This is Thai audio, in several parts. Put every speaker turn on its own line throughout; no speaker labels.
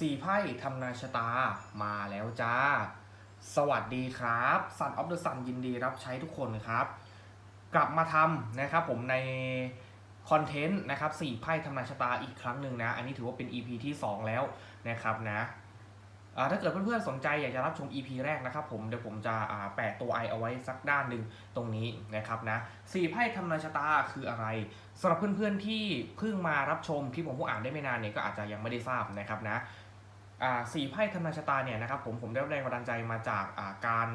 สี่ไพ่ทำนายชะตามาแล้วจ้า สวัสดีครับ Sun of the Sun ยินดีรับใช้ทุกคนครับ กลับมาทำนะครับผมในคอนเทนต์นะครับสี่ไพ่ทำนายชะตาอีกครั้งหนึ่งนะ อันนี้ถือว่าเป็น EP ที่ 2 แล้วนะครับนะถ้าเกิดเพื่อนๆสนใจอยากจะรับชม EP แรกนะครับผมเดี๋ยวผมจะแปะตัวไอเอาไว้สักด้านหนึ่งตรงนี้นะครับนะสี่ไพ่ทำนายชะตาคืออะไรสำหรับเพื่อนๆที่เพิ่งมารับชมคลิปของผู้อ่านได้ไม่นานเนี่ยก็อาจจะยังไม่ได้ทราบนะครับนะ สี่ไพ่ทำนายชะตาเนี่ยนะครับผมผมได้แรงบันดาลใจมาจากอ่าการ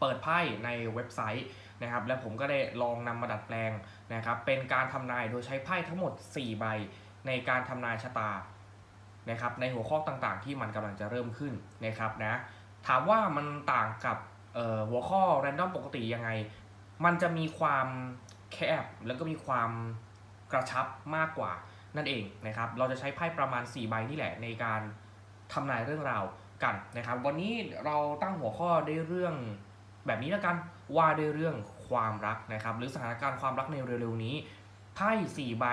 เปิดไพ่ในเว็บไซต์นะครับและผมก็ได้ลองนำมาดัดแปลงนะครับเป็นการทำนายโดยใช้ไพ่ทั้งหมด 4 ใบในการทำนายชะตานะครับในหัวข้อต่างๆ ที่มันกำลังจะเริ่มขึ้นนะครับนะถามว่ามันต่างกับหัวข้อแรนดอมปกติยังไง มันจะมีความแคบแล้วก็มีความกระชับมากกว่า นั่นเองนะครับ เราจะใช้ไพ่ประมาณ 4 ใบนี่แหละในการทำนายเรื่องราวกันนะครับ วันนี้เราตั้งหัวข้อได้เรื่องแบบนี้แล้วกันว่าด้วยเรื่องความรักนะครับ หรือสถานการณ์ความรักในเร็วๆนี้ไพ่สี่ใบ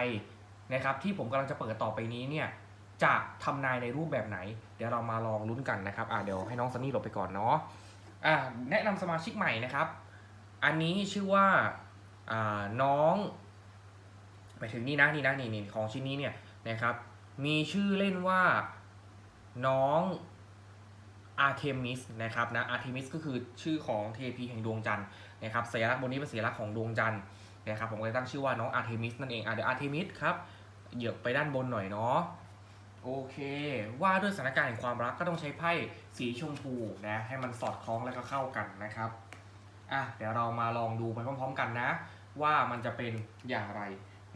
นะครับ ที่ผมกำลังจะเปิดต่อไปนี้เนี่ยจะทำนายในรูปแบบไหน เดี๋ยวเรามาลองลุ้นกันนะครับอะเดี๋ยวให้น้องซันนี่หลบไปก่อนเนาะอะแนะนำสมาชิกใหม่นะครับ อันนี้ชื่อว่าอ่าน้อง ไปถึงนี่นะนี่นะนี่นี่ของชิ้นนี้เนี่ยนะครับ มีชื่อเล่นว่าน้องอาร์เทมิสนะครับนะอาร์เทมิสก็คือชื่อของเทพีแห่งดวงจันทร์นะครับสัญลักษณ์บนนี้เป็นสัญลักษณ์ของดวงจันทร์นะครับผมก็เลยตั้งชื่อว่าน้องอาร์เทมิสนั่นเองอะเดี๋ยวอาร์เทมิสครับเหยียบไปด้านบนหน่อยเนาะโอเค ว่าด้วยสถานการณ์แห่งความรักก็ต้องใช้ไพ่สีชมพูนะให้มันสอดคล้องและก็เข้ากันนะครับอะเดี๋ยวเรามาลองดูไปพร้อมๆกันนะ ว่ามันจะเป็นอย่างไร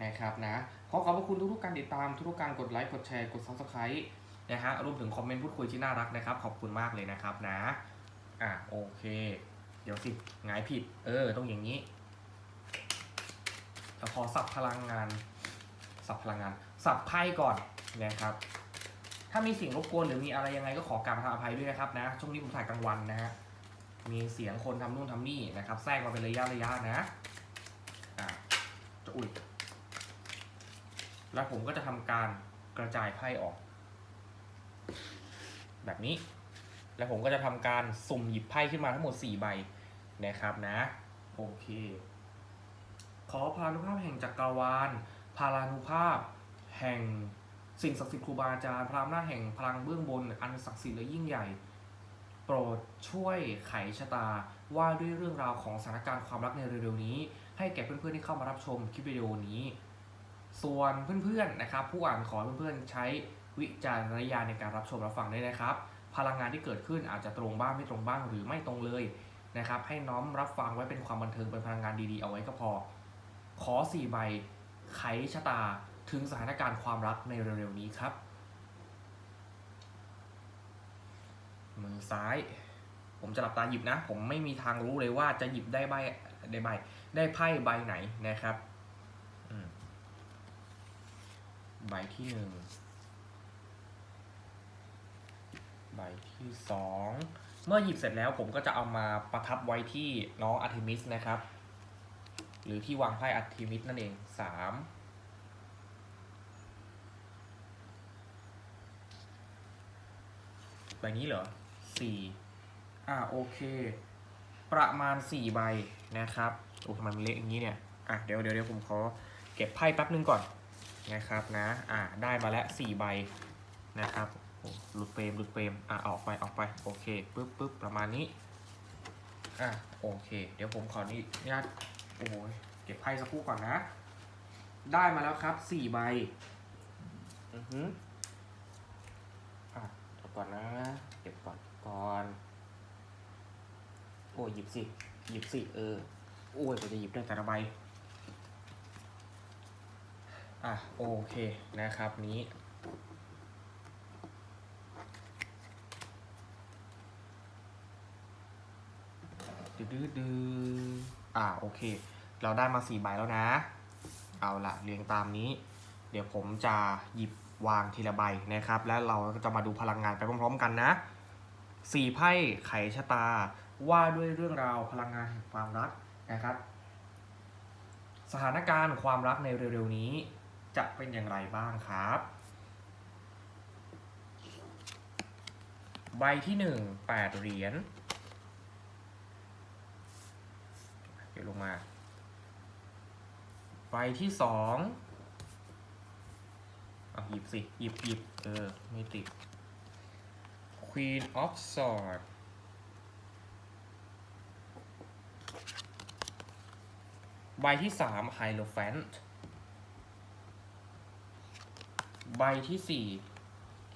นะครับนะขอขอบพระคุณทุกๆการติดตามทุกๆการกดไลค์กดแชร์กด subscribe นะฮะรวมถึงคอมเมนต์พูดคุยที่น่ารักนะครับ ขอบคุณมากเลยนะครับนะอะโอเค เดี๋ยวสิหงายผิด เออต้องอย่างนี้เราขอสับพลังงาน สับพลังงาน สับไพ่ก่อนนะครับถ้ามีสิ่งรบกวนหรือมีอะไรยังไงก็ขอกราบขออภัยด้วยนะครับนะช่วงนี้ผมถ่ายกลางวันนะฮะมีเสียงคนทำนู่นทำนี่นะครับ แทรกมาเป็นระยะระยะนะอ่าจะอุ่ย แล้วผมก็จะทำการกระจายไพ่ออก แบบนี้ แล้วผมก็จะทำการสุ่มหยิบไพ่ขึ้นมาทั้งหมด 4 ใบนะครับนะ โอเค ขอพานุภาพแห่งจักรวาล พารานุภาพแห่งสิ่งศักดิ์สิทธิ์ครูบาอาจารย์พระอำนาจแห่งพลังเบื้องบน อันศักดิ์สิทธิ์และยิ่งใหญ่ โปรดช่วยไขชะตาว่าด้วยเรื่องราวของสถานการณ์ความรักในเร็วๆนี้ ให้แก่เพื่อนๆที่เข้ามารับชมคลิปวิดีโอนี้ ส่วนเพื่อนๆนะครับ ผู้อ่านขอเพื่อนๆใช้วิจารณญาณในการรับชมรับฟังด้วยนะครับ พลังงานที่เกิดขึ้นอาจจะตรงบ้างไม่ตรงบ้างหรือไม่ตรงเลยนะครับ ให้น้อมรับฟังไว้เป็นความบันเทิงเป็นพลังงานดีๆเอาไว้ก็พอ ขอสี่ใบไขชะตาถึงสถานการณ์ความรักในเร็วๆนี้ครับ มือซ้าย ผมจะหลับตาหยิบนะ ผมไม่มีทางรู้เลยว่าจะหยิบได้ใบได้ใบได้ไพ่ใบไหนนะครับอืม ใบที่หนึ่งใบที่สองเมื่อหยิบเสร็จแล้วผมก็จะเอามาประทับไว้ที่น้องอาร์ทิมิสนะครับ หรือที่วางไพ่อาร์ทิมิสนั่นเองสามใบนี้เหรอสี่อ่าโอเค ประมาณสี่ใบนะครับโอ้ทำไมมันเล็กอย่างนี้เนี่ย อะเดี๋ยวเดี๋ยวเดี๋ยวผมขอเก็บไพ่แป๊บนึงก่อน นะครับนะ อ่าได้มาแล้วสี่ใบนะครับโอ้หลุดเฟรมหลุดเฟรมอะออกไปออกไปโอเคปึ๊บปึ๊บประมาณนี้อะโอเค เดี๋ยวผมขออนุญาตโอ้ยเก็บไพ่สักครู่ก่อนนะ ได้มาแล้วครับสี่ใบอือฮึอะเดี๋ยวก่อนนะเก็บก่อนก่อนโอ้ยหยิบสิหยิบสิเออโอ้ยกว่าจะหยิบได้แต่ละใบ อะโอเคนะครับนี้ดื้อดื้อดื้ออะโอเค เราได้มาสี่ใบแล้วนะ เอาละเรียงตามนี้ เดี๋ยวผมจะหยิบวางทีละใบนะครับ แล้วเราก็จะมาดูพลังงานไปพร้อมๆกันนะสี่ไพ่ไขชะตาว่าด้วยเรื่องราวพลังงานแห่งความรักนะครับ สถานการณ์ความรักในเร็วๆนี้ จะเป็นอย่างไรบ้างครับ ใบที่หนึ่งแปดเหรียญเดี๋ยวลงมา ใบที่สองเอาหยิบสิ หยิบหยิบเออ ไม่ติด Queen of Swords ใบที่สาม Hierophant ใบที่สี่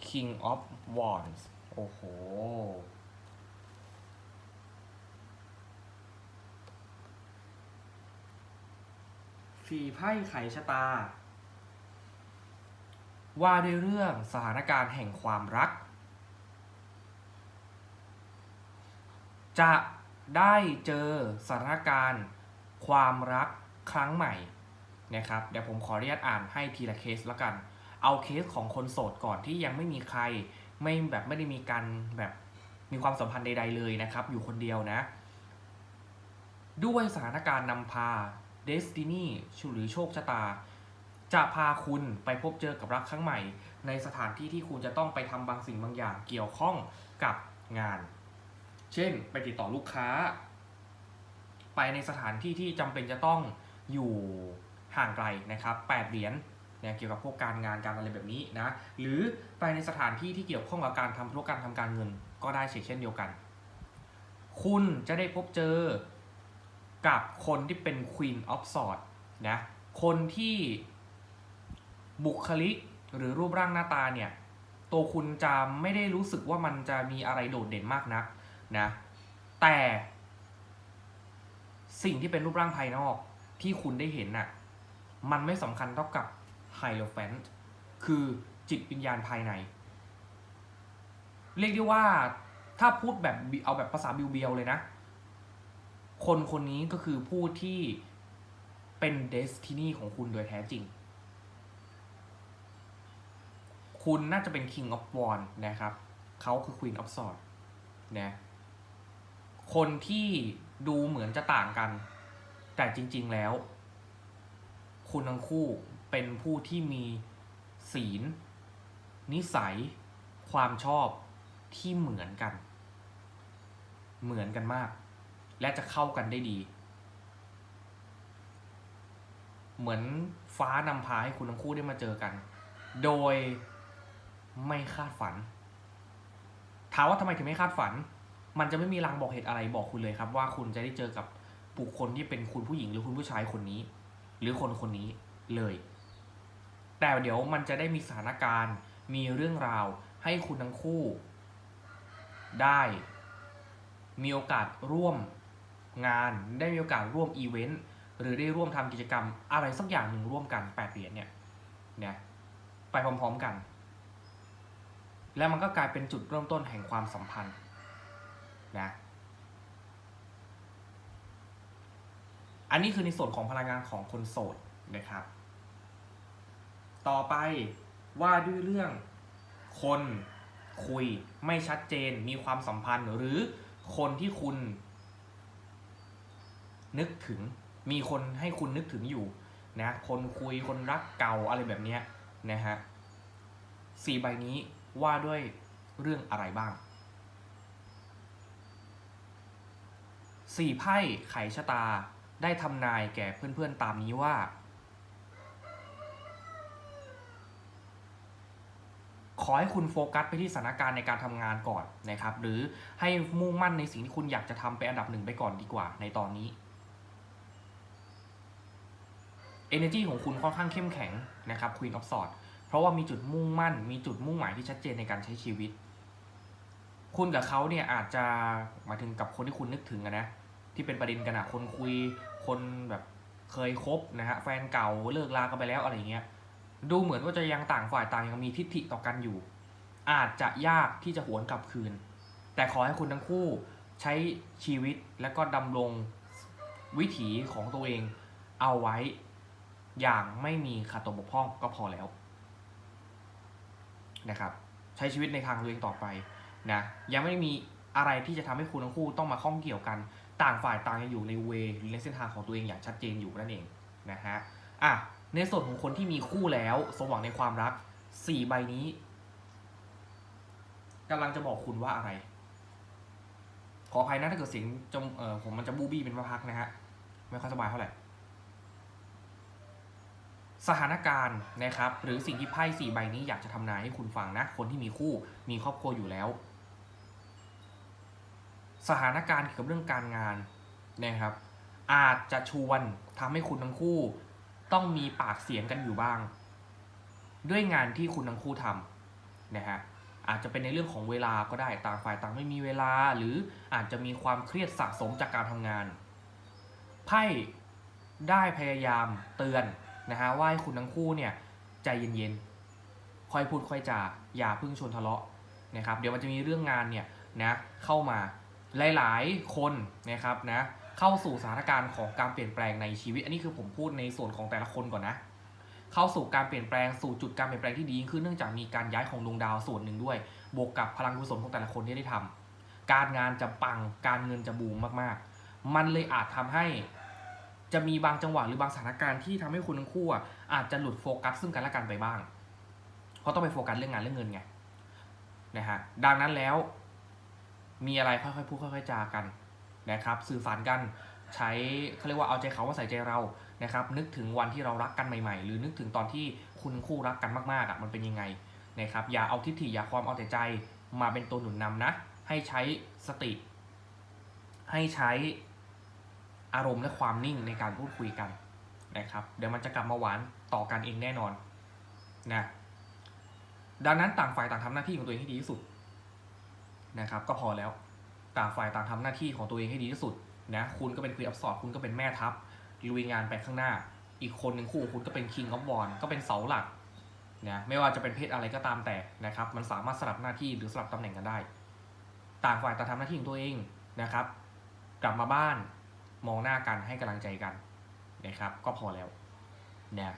King of Wands โอ้โห สี่ไพ่ไขชะตา ว่าด้วยเรื่องสถานการณ์แห่งความรัก จะได้เจอสถานการณ์ความรักครั้งใหม่นะครับ เดี๋ยวผมขออนุญาตอ่านให้ทีละเคสแล้วกัน เอาเคสของคนโสดก่อนที่ยังไม่มีใคร ไม่แบบไม่ได้มีการแบบมีความสัมพันธ์ใด ๆ เลยนะครับ อยู่คนเดียวนะ ด้วยสถานการณ์นำพา Destiny หรือโชคชะตา จะพาคุณไปพบเจอกับรักครั้งใหม่ ในสถานที่ที่คุณจะต้องไปทำบางสิ่งบางอย่างเกี่ยวข้องกับงาน เช่น ไปติดต่อลูกค้า ไปในสถานที่ที่จำเป็นจะต้องอยู่ห่างไกลนะครับ 8 เหรียญ เกี่ยวกับพวกการงานการอะไรแบบนี้นะหรือไปในสถานที่ที่เกี่ยวข้องกับการทำธุรกรรมทำการเงินก็ได้เช่นเดียวกัน คุณจะได้พบเจอกับคนที่เป็น Queen of Swords นะคนที่บุคลิกหรือรูปร่างหน้าตาเนี่ยตัวคุณจะไม่ได้รู้สึกว่ามันจะมีอะไรโดดเด่นมากนักนะแต่สิ่งที่เป็นรูปร่างภายนอกที่คุณได้เห็นน่ะ มันไม่สำคัญเท่ากับ โลแฟนต์คือจิตวิญญาณภายใน เรียกได้ว่าถ้าพูดแบบเอาแบบภาษาบิวเบียวเลยนะ คนคนนี้ก็คือผู้ที่เป็นเดสตินีของคุณโดยแท้จริง คุณน่าจะเป็น King of w a n d นะครับ เขาคือ Queen of Swords นะคนที่ดูเหมือนจะต่างกัน แต่จริง ๆแล้ว คุณทั้งคู่ เป็นผู้ที่มีศีล นิสัย ความชอบที่เหมือนกัน เหมือนกันมาก และจะเข้ากันได้ดี เหมือนฟ้านำพาให้คุณทั้งคู่ได้มาเจอกัน โดยไม่คาดฝัน ถามว่าทำไมถึงไม่คาดฝัน มันจะไม่มีรางบอกเหตุอะไรบอกคุณเลยครับ ว่าคุณจะได้เจอกับบุคคลที่เป็นคุณผู้หญิงหรือคุณผู้ชายคนนี้ หรือคนคนนี้เลย แต่เดี๋ยวมันจะได้มีสถานการณ์ มีเรื่องราวให้คุณทั้งคู่ ได้ มีโอกาสร่วมงาน ได้มีโอกาสร่วมอีเวนต์ หรือได้ร่วมทำกิจกรรมอะไรสักอย่างหนึ่งร่วมกันแปดเหรียญเนี่ยเนี่ยไปพร้อมๆกัน แล้วมันก็กลายเป็นจุดเริ่มต้นแห่งความสัมพันธ์นะอันนี้คือในส่วนของพลังงานของคนโสดนะครับ ต่อไปว่าด้วยเรื่อง คนคุยไม่ชัดเจนมีความสัมพันธ์หรือคนที่คุณ นึกถึงมีคนให้คุณนึกถึงอยู่นะคนคุยคนรักเก่าอะไรแบบนี้นะฮะสี่ใบนี้ว่าด้วยเรื่องอะไรบ้างสี่ไพ่ไขชะตาได้ทำนายแก่เพื่อนๆตามนี้ว่า ขอให้คุณโฟกัสไปที่สถานการณ์ในการทำงานก่อนนะครับ หรือให้มุ่งมั่นในสิ่งที่คุณอยากจะทำเป็นอันดับหนึ่งไปก่อนดีกว่าในตอนนี้ Energy ของคุณค่อนข้างเข้มแข็งนะครับ Queen of Swords เพราะว่ามีจุดมุ่งมั่น มีจุดมุ่งหมายที่ชัดเจนในการใช้ชีวิต คุณกับเขาเนี่ยอาจจะหมายถึงกับคนที่คุณนึกถึงนะที่เป็นประเด็นกันอะคนคุยคนแบบเคยคบนะฮะแฟนเก่าเลิกลากันไปแล้วอะไรเงี้ย ดูเหมือนว่าจะยังต่างฝ่ายต่างยังมีทิฐิต่อกันอยู่ อาจจะยากที่จะหวนกลับคืน แต่ขอให้คุณทั้งคู่ใช้ชีวิตและก็ดำรงวิถีของตัวเองเอาไว้อย่างไม่มีขาดตกบกพร่องก็พอแล้วนะครับใช้ชีวิตในทางตัวเองต่อไปนะยังไม่มีอะไรที่จะทำให้คุณทั้งคู่ต้องมาข้องเกี่ยวกัน ต่างฝ่ายต่างยังอยู่ในเวหรือในเส้นทางของตัวเองอย่างชัดเจนอยู่นั่นเองนะฮะอะ ในส่วนของคนที่มีคู่แล้วสมหวังในความรัก4ใบนี้กำลังจะบอกคุณว่าอะไร ขออภัยนะถ้าเกิดเสียงจมเออผมมันจะบูบี้เป็นพักนะฮะ ไม่ค่อยสบายเท่าไหร่ สถานการณ์นะครับ หรือสิ่งที่ไพ่สี่ใบนี้อยากจะทำนายให้คุณฟังนะ คนที่มีคู่มีครอบครัวอยู่แล้ว สถานการณ์เกี่ยวกับเรื่องการงานนะครับ อาจจะชวนทำให้คุณทั้งคู่ ต้องมีปากเสียงกันอยู่บ้าง ด้วยงานที่คุณทั้งคู่ทำนะฮะอาจจะเป็นในเรื่องของเวลาก็ได้ต่างฝ่ายต่างไม่มีเวลา หรืออาจจะมีความเครียดสะสมจากการทำงาน ไพ่ได้พยายามเตือนนะฮะว่าให้คุณทั้งคู่เนี่ยใจเย็นๆค่อยพูดค่อยจาอย่าพิ่งชนทะเลาะนะครับ เดี๋ยวมันจะมีเรื่องงานเนี่ยนะเข้ามาหลายๆคนนะครับนะ เข้าสู่สถานการณ์ของการเปลี่ยนแปลงในชีวิต อันนี้คือผมพูดในส่วนของแต่ละคนก่อนนะ เข้าสู่การเปลี่ยนแปลงสู่จุดการเปลี่ยนแปลงที่ดียิ่งขึ้นเนื่องจากมีการย้ายของดวงดาวส่วนหนึ่งด้วย บวกกับพลังกุศลของแต่ละคนที่ได้ทำการงานจะปังการเงินจะบูมมากๆ มันเลยอาจทำให้จะมีบางจังหวะหรือบางสถานการณ์ที่ทำให้คุณทั้งคู่อะอาจจะหลุดโฟกัสซึ่งกันและกันไปบ้าง เพราะต้องไปโฟกัสเรื่องงานเรื่องเงินไงนะฮะดังนั้นแล้ว มีอะไรค่อยๆพูดค่อยๆจากัน นะครับสื่อสารกันใช้เขาเรียกว่าเอาใจเขามาใส่ใจเรานะครับนึกถึงวันที่เรารักกันใหม่ๆ หรือนึกถึงตอนที่คุณคู่รักกันมากๆอะมันเป็นยังไงนะครับอย่าเอาทิฏฐิอย่าความเอาแต่ใจมาเป็นตัวหนุนนำนะ ให้ใช้สติ ให้ใช้อารมณ์และความนิ่งในการพูดคุยกันนะครับเดี๋ยวมันจะกลับมาหวานต่อกันเองแน่นอนนะดังนั้นต่างฝ่ายต่างทำหน้าที่ของตัวเองให้ดีที่สุดนะครับก็พอแล้ว ต่างฝ่ายต่างทำหน้าที่ของตัวเองให้ดีที่สุดนะคุณก็เป็นคุยอับสอดคุณก็เป็นแม่ทัพลุยงานไปข้างหน้า อีกคนหนึ่งคู่คุณก็เป็นคิงออฟบอลก็เป็นเสาหลักนะไม่ว่าจะเป็นเพศอะไรก็ตามแต่นะครับมันสามารถสลับหน้าที่หรือสลับตำแหน่งกันได้ ต่างฝ่ายต่างทำหน้าที่ของตัวเองนะครับ กลับมาบ้านมองหน้ากันให้กำลังใจกันนะครับ ก็พอแล้วนะ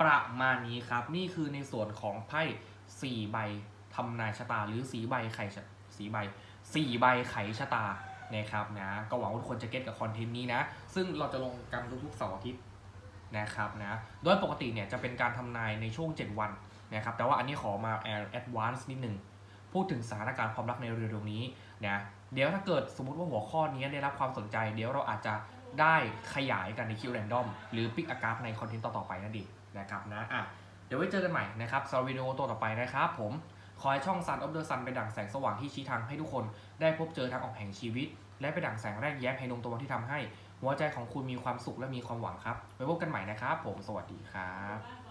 ประมาณนี้ครับนี่คือในส่วนของไพ่สี่ใบทำนายชะตาหรือสีใบไข่สีใบ สี่ใบไขชะตานะครับนะก็หวังว่าทุกคนจะเก็ตกับคอนเทนต์นี้นะ ซึ่งเราจะลงกันทุกๆเสาร์อาทิตย์นะครับนะโดยปกติเนี่ยจะเป็นการทำนายในช่วง 7 วันนะครับแต่ว่าอันนี้ขอมาแอดวานซ์นิดนึงพูดถึงสถานการณ์ความรักในเร็วๆนี้นะเดี๋ยวถ้าเกิดสมมติว่าหัวข้อนี้ได้รับความสนใจ เดี๋ยวเราอาจจะได้ขยายกันในคิวแรนดอมหรือปิกอากราฟในคอนเทนต์ต่อๆไปนั่นเองนะครับนะอะเดี๋ยวไว้เจอกันใหม่นะครับสำหรับวิดีโอตัวต่อไปนะครับผม ขอให้ช่อง Sun of the Sun เป็นดั่งแสงสว่างที่ชี้ทางให้ทุกคน ได้พบเจอทางออกแห่งชีวิต และเป็นดั่งแสงแรกแย้มแห่งดวงตะวันที่ทำให้ หัวใจของคุณมีความสุขและมีความหวังครับไว้พบกันใหม่นะครับ ผมสวัสดีครับ